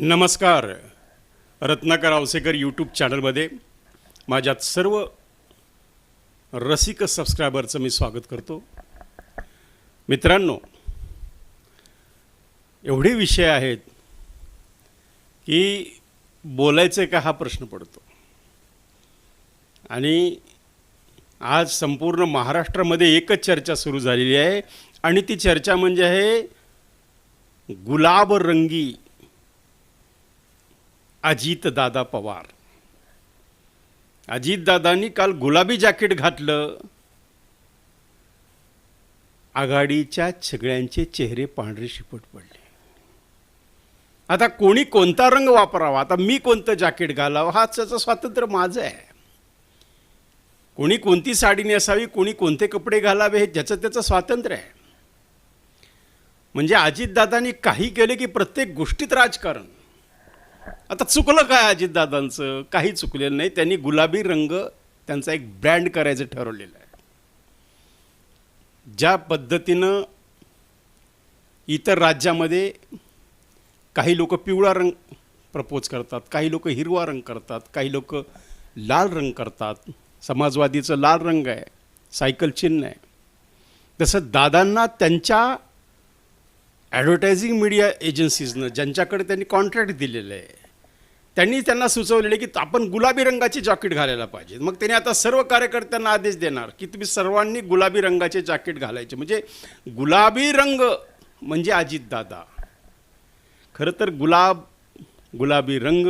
नमस्कार. रत्नाकर आवसेकर यूट्यूब चॅनलमध्ये माझ्यात सर्व रसिक सबस्क्रायबरचं मी स्वागत करतो. मित्रांनो एवढे विषय आहेत की बोलायचे का हा प्रश्न पडतो. आणि आज संपूर्ण महाराष्ट्रामध्ये एकच चर्चा सुरू झालेली आहे आणि ती चर्चा म्हणजे आहे गुलाबरंगी अजितदादा पवार. अजितदादांनी काल गुलाबी जॅकेट घातलं. आघाडीच्या सगळ्यांचे चेहरे पांढरे शिपट पडले. आता कोणी कोणता रंग वापरावा? आता मी कोणतं जॅकेट घालावं? हा त्याचं स्वातंत्र्य माझं आहे. कोणी कोणती साडी नेसावी? कोणी कोणते कपडे घालावे? हे ज्याचं त्याचं स्वातंत्र्य आहे. म्हणजे अजितदादांनी काही केले की प्रत्येक गोष्टीत राजकारण. आता चुकलं काय अजितदादांचं? काही चुकलेलं नाही. त्यांनी गुलाबी रंग त्यांचा एक ब्रँड करायचं ठरवलेलं आहे. ज्या पद्धतीनं इतर राज्यामध्ये काही लोक पिवळा रंग प्रपोज करतात काही लोक हिरवा रंग करतात काही लोक लाल रंग करतात. समाजवादीचं लाल रंग आहे सायकल चिन्ह आहे. तसं दादांना त्यांच्या ॲडव्हर्टायझिंग मीडिया एजन्सीजनं ज्यांच्याकडे त्यांनी कॉन्ट्रॅक्ट दिलेलं आहे त्यांनी त्यांना सुचवलेलं की आपण गुलाबी रंगाची जॉकेट घालायला पाहिजे. मग त्यांनी आता सर्व कार्यकर्त्यांना आदेश देणार की तुम्ही सर्वांनी गुलाबी रंगाचे जॅकेट घालायचे. म्हणजे गुलाबी रंग म्हणजे अजितदादा. खरं तर गुलाब गुलाबी रंग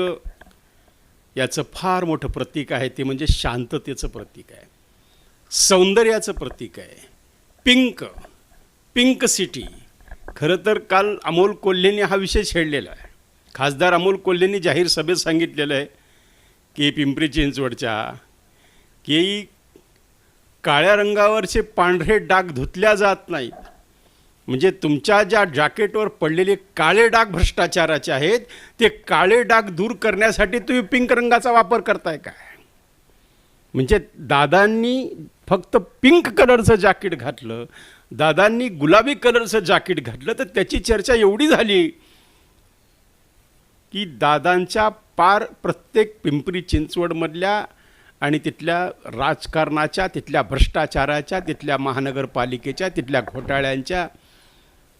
याचं फार मोठं प्रतीक आहे. ते म्हणजे शांततेचं प्रतीक आहे. सौंदर्याचं प्रतीक आहे. Pink pink city. खरं तर काल अमोल कोल्हेंनी हा विषय छेडलेला आहे. खासदार अमोल कोल्हेंनी जाहीर सभेत सांगितलेलं आहे की पिंपरी चिंचवडच्या की काळ्या रंगावरचे पांढरे डाग धुतल्या जात नाहीत. म्हणजे तुमच्या ज्या जॅकेटवर पडलेले काळे डाग भ्रष्टाचाराचे आहेत ते काळे डाग दूर करण्यासाठी तुम्ही पिंक रंगाचा वापर करताय काय? म्हणजे दादांनी फक्त पिंक कलरचं जॅकेट घातलं दादांनी गुलाबी कलरचं जॅकेट घातलं तर त्याची चर्चा एवढी झाली की दादांच्या पार प्रत्येक पिंपरी चिंचवडमधल्या आणि तिथल्या राजकारणाच्या तिथल्या भ्रष्टाचाराच्या तिथल्या महानगरपालिकेच्या तिथल्या घोटाळ्यांच्या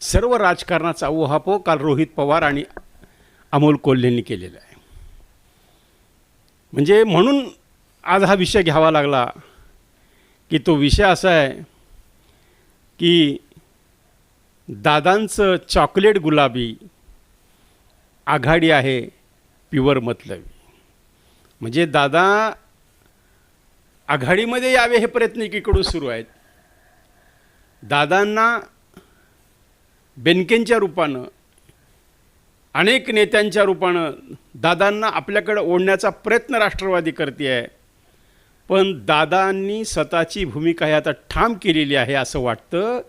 सर्व राजकारणाचा ओहापो काल रोहित पवार आणि अमोल कोल्हेंनी केलेला आहे. म्हणजे म्हणून आज हा विषय घ्यावा लागला की तो विषय असा आहे की दादांचं चॉकलेट गुलाबी आघाडी आहे प्युअर मतलबी. म्हणजे दादा आघाडीमध्ये यावे हे प्रयत्न एकीकडून सुरू आहेत. दादांना बेनकेंच्या रूपानं अनेक नेत्यांच्या रूपानं दादांना आपल्याकडं ओढण्याचा प्रयत्न राष्ट्रवादी करते आहे पण दादांनी स्वतःची भूमिका ही आता ठाम केलेली आहे असं वाटतं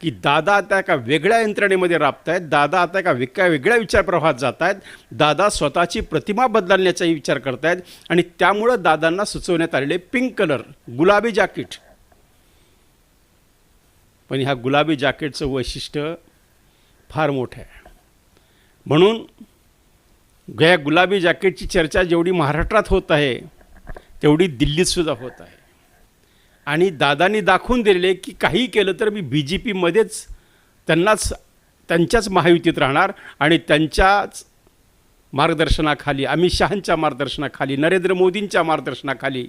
की दादा आता एका वेगळ्या यंत्रणेमध्ये राबत आहेत दादा आता एका वेगळ्या वेगळ्या विचारप्रवाहात जात आहेत दादा स्वतःची प्रतिमा बदलण्याचाही विचार करत आहेत आणि त्यामुळं दादांना सुचवण्यात आलेले पिंक कलर गुलाबी जॅकेट. पण ह्या गुलाबी जॅकेटचं वैशिष्ट्य फार मोठं आहे. म्हणून या गुलाबी जॅकेटची चर्चा जेवढी महाराष्ट्रात होत आहे तेवढी दिल्लीतसुद्धा होत आहे. आणि दादांनी दाखवून दिलेले की काही केलं तर मी बी जे पीमध्येच त्यांनाच त्यांच्याच महायुतीत राहणार आणि त्यांच्याच मार्गदर्शनाखाली अमित शहांच्या मार्गदर्शनाखाली नरेंद्र मोदींच्या मार्गदर्शनाखाली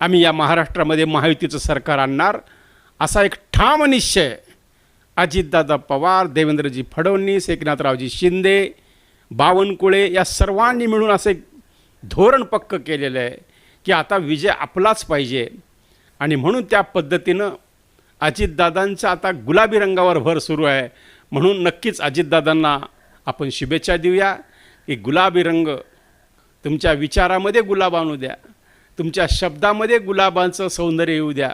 आम्ही या महाराष्ट्रामध्ये महायुतीचं सरकार आणणार. असा एक ठाम निश्चय अजितदादा पवार देवेंद्रजी फडणवीस एकनाथरावजी शिंदे बावनकुळे या सर्वांनी मिळून असं एक धोरण पक्क केलेलं आहे. की आता विजय आपलाच पाहिजे. आणि म्हणून त्या पद्धतीनं अजितदादांचा आता गुलाबी रंगावर भर सुरू आहे. म्हणून नक्कीच अजितदादांना आपण शुभेच्छा देऊया. की गुलाबी रंग तुमच्या विचारामध्ये गुलाब आणू द्या. तुमच्या शब्दामध्ये गुलाबांचं सौंदर्य येऊ द्या.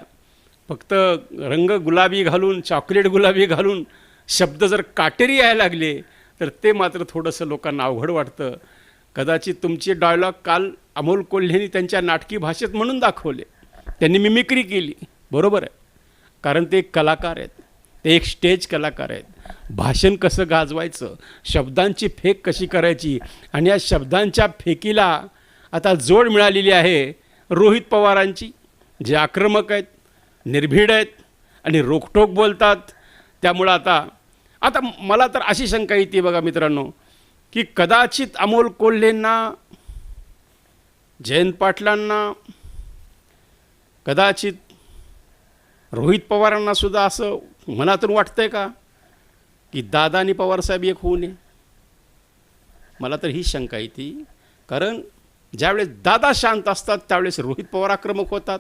फक्त रंग गुलाबी घालून चॉकलेट गुलाबी घालून शब्द जर काटेरी यायला लागले तर ते मात्र थोडंसं लोकांना अवघड वाटतं. कदाचित तुमचे डायलॉग काल अमोल कोल्हेंनी त्यांच्या नाटकी भाषेत म्हणून दाखवले. त्यांनी मिमिक्री केली. बरोबर आहे. कारण ते एक कलाकार आहेत. ते एक स्टेज कलाकार आहेत. भाषण कसं गाजवायचं? शब्दांची फेक कशी करायची? आणि या शब्दांच्या फेकीला आता जोड मिळालेली आहे रोहित पवारांची. जे आक्रमक आहेत निर्भीड आहेत आणि रोखटोक बोलतात. त्यामुळं आता आता मला तर अशी शंका येते बघा मित्रांनो की कदाचित अमोल कोल्हेंना जयंत पाटलांना कदाचित रोहित पवारांना सुद्धा असं मनातून वाटतंय का? की दादा आणि पवारसाहेब एक होऊ नये मला तर ही शंका येते कारण ज्यावेळेस दादा शांत असतात त्यावेळेस रोहित पवार आक्रमक होतात.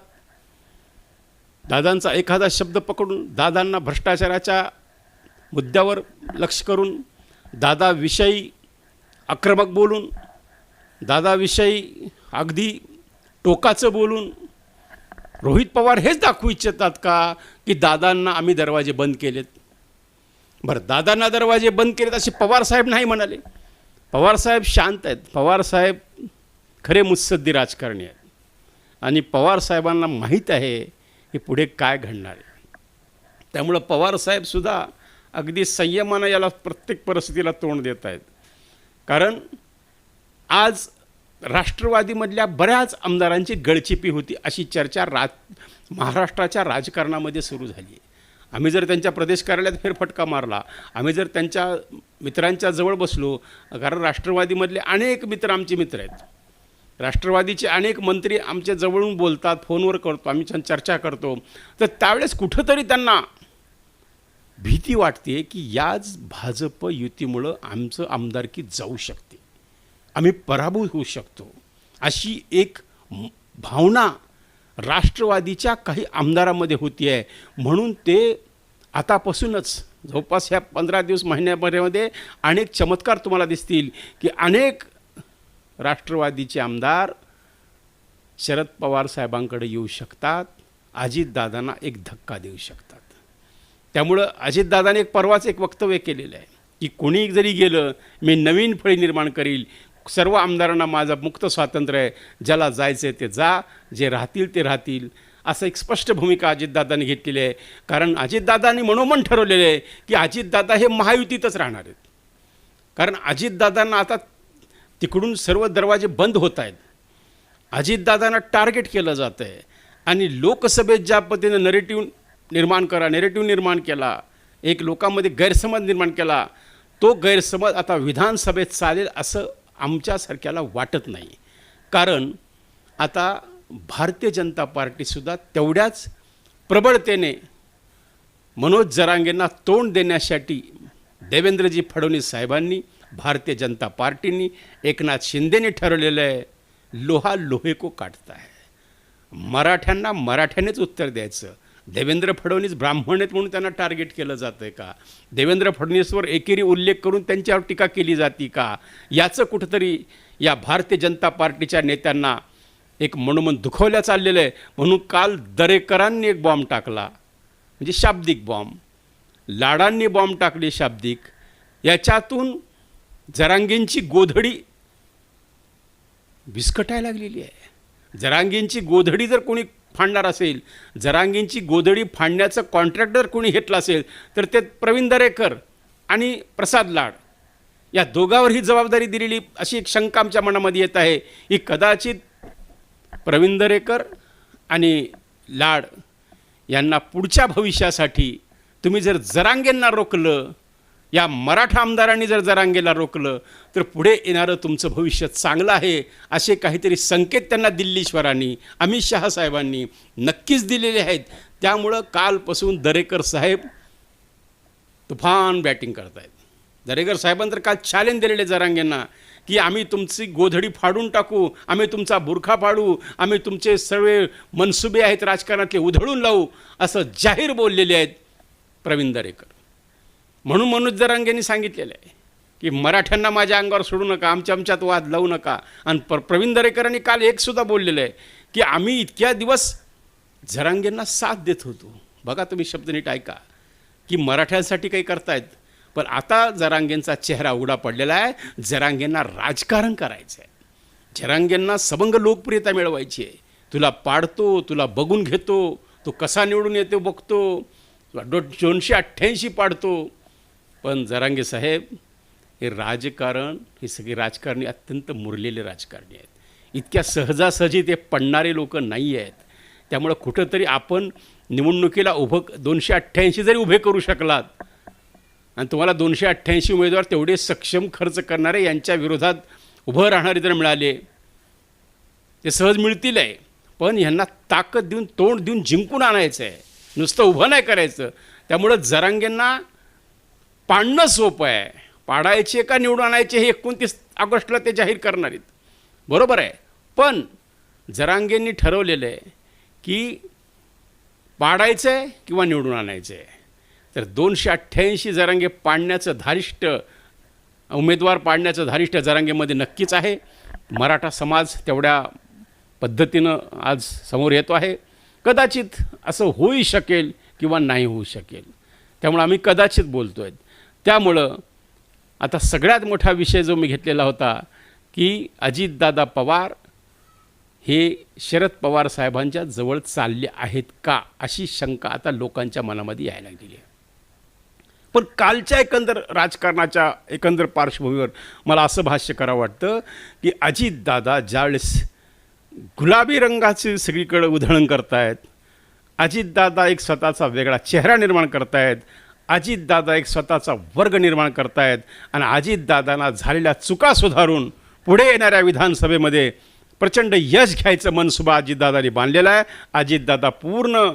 दादांचा एखादा शब्द पकडून दादांना भ्रष्टाचाराच्या मुद्द्यावर लक्ष करून दादाविषयी आक्रमक बोलून दादाविषयी अगदी टोकाचं बोलून. रोहित पवार हेच दाखवू इच्छितात का की दादांना आम्ही दरवाजे बंद केलेत? बरं दादांना दरवाजे बंद केलेत असे पवारसाहेब नाही म्हणाले. पवारसाहेब शांत आहेत. पवारसाहेब खरे मुत्सद्दी राजकारणी आहेत. आणि पवारसाहेबांना माहीत आहे की पुढे काय घडणार आहे. त्यामुळं पवारसाहेबसुद्धा अगदी संयमानं याला प्रत्येक परिस्थितीला तोंड देत आहेत. कारण आज राष्ट्रवादीमधल्या बऱ्याच आमदारांची गळचिपी होती अशी चर्चा रा महाराष्ट्राच्या राजकारणामध्ये सुरू झाली आहे. आम्ही जर त्यांच्या प्रदेश कार्यालयात फेरफटका मारला आम्ही जर त्यांच्या मित्रांच्या जवळ बसलो कारण राष्ट्रवादीमधले अनेक मित्र आमचे मित्र आहेत. राष्ट्रवादीचे अनेक मंत्री आमच्या जवळून बोलतात फोनवर करतो आम्ही छान चर्चा करतो. तर त्यावेळेस कुठंतरी त्यांना भीती वाटते की याच भाजप युतीमुळं आमचं आमदारकी जाऊ शकते. आम्ही पराभूत होऊ शकतो. अशी एक भावना राष्ट्रवादीच्या काही आमदारामध्ये होती आहे. म्हणून ते आतापासूनच जवळपास ह्या पंधरा दिवस महिन्यामध्ये अनेक चमत्कार तुम्हाला दिसतील की अनेक राष्ट्रवादीचे आमदार शरद पवार साहेबांकडे येऊ शकतात अजितदादांना एक धक्का देऊ शकतात. त्यामुळं अजितदादाने एक परवाच एक वक्तव्य केलेलं आहे की कोणी जरी गेलं मी नवीन फळी निर्माण करील सर्व आमदारांना माझं मुक्त स्वातंत्र्य आहे. ज्याला जायचं आहे ते जा जे राहतील ते राहतील. असं एक स्पष्ट भूमिका अजितदादांनी घेतलेली आहे. कारण अजितदादांनी मनोमन ठरवलेलं आहे की अजितदादा हे महायुतीतच राहणार आहेत. कारण अजितदादांना आता तिकडून सर्व दरवाजे बंद होत आहेत. अजितदादांना टार्गेट केलं जातं आहे. आणि लोकसभेत ज्या पद्धतीनं नरेटिव्ह निर्माण करा नेरेटिव्ह निर्माण केला एक लोकांमध्ये गैरसमज निर्माण केला तो गैरसमज आता विधानसभेत चालेल असं आमच्यासारख्याला वाटत नाही. कारण आता भारतीय जनता पार्टीसुद्धा तेवढ्याच प्रबळतेने मनोज जरांगेंना तोंड देण्यासाठी देवेंद्रजी फडणवीस साहेबांनी भारतीय जनता पार्टीनी एकनाथ शिंदेने ठरवलेलं आहे लोहा लोहे को काटता है. मराठ्यांना मराठ्यानेच उत्तर द्यायचं. देवेंद्र फडणवीस ब्राह्मण आहेत म्हणून त्यांना टार्गेट केलं जातं आहे का? देवेंद्र फडणवीसवर एकेरी उल्लेख करून त्यांच्यावर टीका केली जाती का? याचं कुठंतरी या भारतीय जनता पार्टीच्या नेत्यांना एक मनोमन दुखवल्या चाललेलं आहे. म्हणून काल दरेकरांनी एक बॉम्ब टाकला. म्हणजे शाब्दिक बॉम्ब लाडांनी बॉम्ब टाकले शाब्दिक. याच्यातून जरांगींची गोधडी विस्कटायला लागलेली आहे. जरांगींची गोधडी जर कोणी फाडणार असेल जरांगींची गोधडी फाडण्याचं कॉन्ट्रॅक्टर कोणी घेतलं असेल तर ते प्रवीण दरेकर आणि प्रसाद लाड. या दोघांवर ही जबाबदारी दिलेली अशी एक शंका आमच्या मनामध्ये येत आहे की कदाचित प्रवीण दरेकर आणि लाड यांना पुढच्या भविष्यासाठी तुम्ही जर जरांगेंना रोखलं या मराठा आमदारांनी जर जरांगेला रोखलं तर पुढे येणारं तुमचं भविष्य चांगलं आहे असे काहीतरी संकेत त्यांना दिल्लीश्वरांनी अमित शहा साहेबांनी नक्कीच दिलेले आहेत. त्यामुळं कालपासून दरेकर साहेब तुफान बॅटिंग करतायत. दरेकर साहेबांनी तर काल चॅलेंज दिलेले जरांगेंना की आम्ही तुमची गोधडी फाडून टाकू आम्ही तुमचा बुरखा फाडू आम्ही तुमचे सर्व मनसुबे आहेत राजकारणातले उधळून लावू असं जाहीर बोललेले आहेत प्रवीण दरेकर. म्हणून मनोज जरांगेंनी सांगितलेलं आहे की मराठ्यांना माझ्या अंगावर सोडू नका आमच्या आमच्यात वाद लावू नका. आणि प्र प्रवीण दरेकरांनी काल एकसुद्धा बोललेलं आहे की आम्ही इतक्या दिवस जरांगेंना साथ देत होतो. बघा तुम्ही शब्द नीट ऐका. की मराठ्यांसाठी काही करतायत पण आता जरांगेंचा चेहरा उघडा पडलेला आहे. जरांगेंना राजकारण करायचं आहे जरांगेंना सबंग लोकप्रियता मिळवायची आहे. तुला पाडतो तुला बघून घेतो तो कसा निवडून येतो बघतो. दो दोनशे अठ्ठ्याऐंशी पाडतो. पण जरांगे साहेब हे राजकारण हे सगळे राजकारणी अत्यंत मुरलेले राजकारणी आहेत. इतक्या सहजासहजी ते पडणारे लोक नाही आहेत. त्यामुळं कुठंतरी आपण निवडणुकीला उभं दोनशे अठ्ठ्याऐंशी जरी उभे करू शकलात आणि तुम्हाला दोनशे अठ्ठ्याऐंशी उमेदवार तेवढे सक्षम खर्च करणारे यांच्या विरोधात उभं राहणारे जर मिळाले ते सहज मिळतील आहे. पण ह्यांना ताकद देऊन तोंड देऊन जिंकून आणायचं आहे नुसतं उभं नाही करायचं. त्यामुळं जरांगेंना पाडणं सोपं आहे. पाडायचे का निवडून आणायचे हे एकोणतीस ऑगस्टला ते जाहीर करणार आहेत. बरोबर आहे. पण जरांगेंनी ठरवलेलं आहे की पाडायचं आहे किंवा निवडून आणायचं आहे. तर दोनशे अठ्ठ्याऐंशी जरांगे पाडण्याचं धारिष्ट उमेदवार पाडण्याचं धारिष्ट जरांगेमध्ये नक्कीच आहे. मराठा समाज तेवढ्या पद्धतीनं आज समोर येतो आहे. कदाचित असं होऊ शकेल किंवा नाही होऊ शकेल. त्यामुळं आम्ही कदाचित बोलतो आहे त्यामुळं आता सगळ्यात मोठा विषय जो मी घेतलेला होता की अजितदादा पवार हे शरद पवार साहेबांच्या जवळ चालले आहेत का अशी शंका आता लोकांच्या मनामध्ये यायला लागलेली आहे. पण कालच्या एकंदर राजकारणाच्या एकंदर पार्श्वभूमीवर मला असं भाष्य करावं वाटतं की अजितदादा ज्यावेळेस गुलाबी रंगाचे सगळीकडे उधळण करतायत अजितदादा एक स्वतःचा वेगळा चेहरा निर्माण करतायत अजितदादा एक स्वतःचा वर्ग निर्माण करतायत आणि अजितदादांना झालेल्या चुका सुधारून पुढे येणाऱ्या विधानसभेमध्ये प्रचंड यश घ्यायचं मनसुबा अजितदादांनी बांधलेला आहे. अजितदादा पूर्ण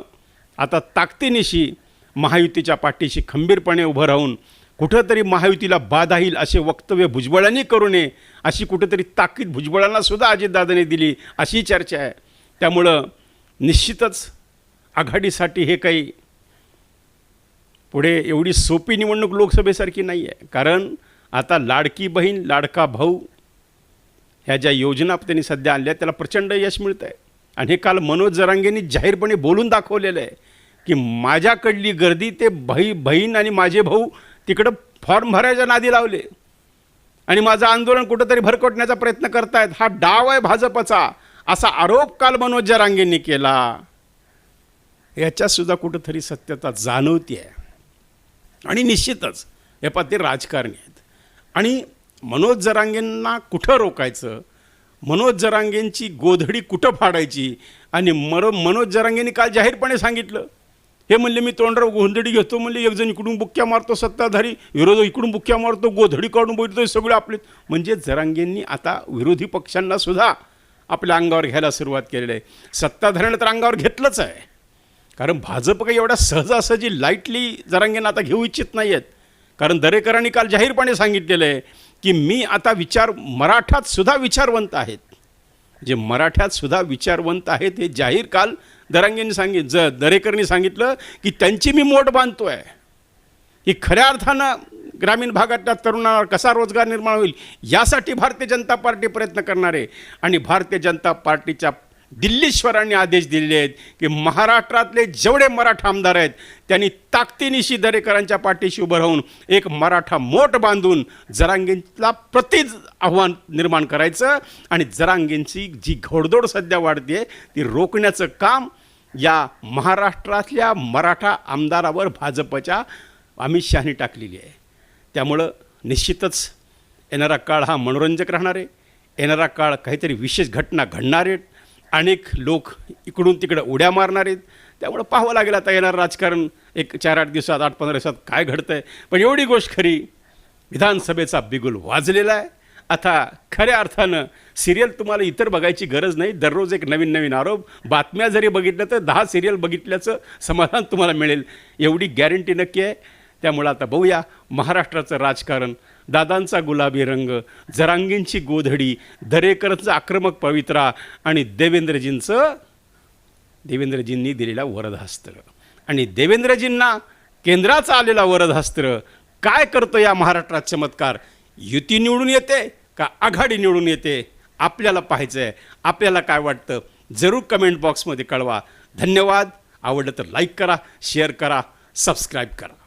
आता ताकदीनिशी महायुतीच्या पाठीशी खंबीरपणे उभं राहून कुठंतरी महायुतीला बाधा येईल असे वक्तव्य भुजबळांनी करू नये अशी कुठंतरी ताकीद भुजबळांनासुद्धा अजितदादाने अजितदादांनी दिली अशी चर्चा आहे. त्यामुळं निश्चितच आघाडीसाठी हे काही पुढे एवढी सोपी निवडणूक लोकसभेसारखी नाही आहे. कारण आता लाडकी बहीण लाडका भाऊ ह्या ज्या योजना त्यांनी सध्या आणल्या त्याला प्रचंड यश मिळतं आहे आणि हे काल मनोज जरांगेंनी जाहीरपणे बोलून दाखवलेलं आहे की माझ्याकडली गर्दी ते भाई बहीण आणि माझे भाऊ तिकडं फॉर्म भरायच्या नादी लावले. आणि माझं आंदोलन कुठंतरी भरकटण्याचा प्रयत्न करतायत. हा डाव आहे भाजपचा. असा आरोप काल मनोज जरांगेंनी केला. याच्यातसुद्धा कुठंतरी सत्यता जाणवती आहे आणि निश्चितच हे पा ते राजकारणी आहेत. आणि मनोज जरांगेंना कुठं रोकायचं? मनोज जरांगेंची गोधडी कुठं फाडायची? आणि मर मनोज जरांगेंनी काल जाहीरपणे सांगितलं. हे म्हणले मी तोंडराव गोंधडी घेतो म्हणले एकजण इकडून बुक्क्या मारतो सत्ताधारी विरोध इकडून बुक्क्या मारतो गोधडी काढून बघितलं सगळे आपले. म्हणजे जरांगेंनी आता विरोधी पक्षांना सुद्धा आपल्या अंगावर घ्यायला सुरुवात केलेली आहे. सत्ताधाऱ्यानं तर अंगावर घेतलंच आहे. कारण भाजप काही एवढ्या सहजासहजी लाईटली जरांगेंना आता घेऊ इच्छित नाही आहेत कारण दरेकरांनी काल जाहीरपणे सांगितलेलं आहे की मी आता विचार मराठात सुद्धा विचारवंत आहेत. जे मराठ्यात सुद्धा विचारवंत आहेत हे जाहीर काल दरांगेंनी सांगित ज दरेकरनी सांगितलं की त्यांची मी मोठ बांधतो आहे की खऱ्या अर्थानं ग्रामीण भागातल्या तरुणांवर कसा रोजगार निर्माण होईल यासाठी भारतीय जनता पार्टी प्रयत्न करणार आहे आणि भारतीय जनता पार्टीच्या दिल्लीश्वरांनी आदेश दिलेले आहेत की महाराष्ट्रातले जेवढे मराठा आमदार आहेत त्यांनी ताकदीनिशी दरेकरांच्या पाठीशी उभं राहून एक मराठा मोठ बांधून जरांगींला प्रति आव्हान निर्माण करायचं आणि जरांगेंची जी घोडदोड सध्या वाढते ती रोखण्याचं काम या महाराष्ट्रातल्या मराठा आमदारावर भाजपच्या अमित शहानी टाकलेली आहे. त्यामुळं निश्चितच येणारा काळ हा मनोरंजक राहणार आहे. येणारा काळ काहीतरी विशेष घटना घडणार आहेत अनेक लोक इकडून तिकडं उड्या मारणार आहेत. त्यामुळं पाहावं लागेल आता येणार राजकारण. एक चार आठ दिवसात आठ पंधरा दिवसात काय घडतं आहे पण एवढी गोष्ट खरी विधानसभेचा बिगुल वाजलेला आहे. आता खऱ्या अर्थानं सिरियल तुम्हाला इतर बघायची गरज नाही. दररोज एक नवीन नवीन आरोप बातम्या जरी बघितल्या तर दहा सिरियल बघितल्याचं समाधान तुम्हाला मिळेल. एवढी गॅरंटी नक्की आहे. त्यामुळं आता बघूया महाराष्ट्राचं राजकारण दादांचा गुलाबी रंग जरांगींची गोधडी दरेकरचं आक्रमक पवित्रा आणि देवेंद्रजींचं देवेंद्रजींनी दिलेला वरदहस्त्र. आणि देवेंद्रजींना केंद्राचा आलेला वरदहस्त्र काय करतं या महाराष्ट्रात चमत्कार? युती निवडून येते का आघाडी निवडून येते? आपल्याला पाहायचं आहे आपल्याला काय वाटतं? जरूर कमेंट बॉक्समध्ये कळवा. धन्यवाद. आवडलं तर लाईक करा शेअर करा सबस्क्राईब करा.